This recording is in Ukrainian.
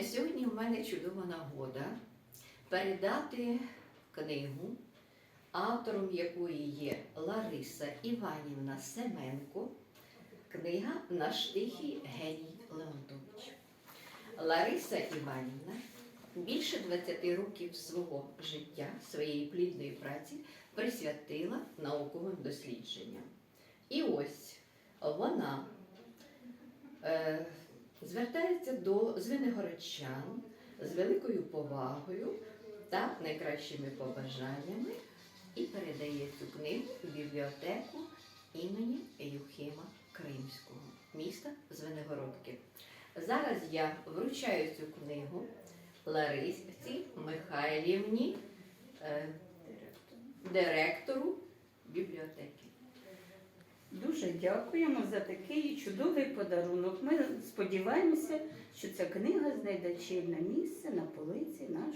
Сьогодні в мене чудова нагода передати книгу, автором якої є Лариса Іванівна Семенко. Книга Наш тихий геній Леонтович. Лариса Іванівна більше 20 років свого життя, своєї плідної праці присвятила науковим дослідженням. І ось вона е, звертається до звенигородчан з великою повагою та найкращими побажаннями і передає цю книгу в бібліотеку імені Юхима Кримського, міста Звенигородки. Зараз я вручаю цю книгу Ларисці Михайлівні, е, директору бібліотеки. Дуже дякуємо за такий чудовий подарунок. Ми сподіваємося, що ця книга знайде чільне місце на полиці нашої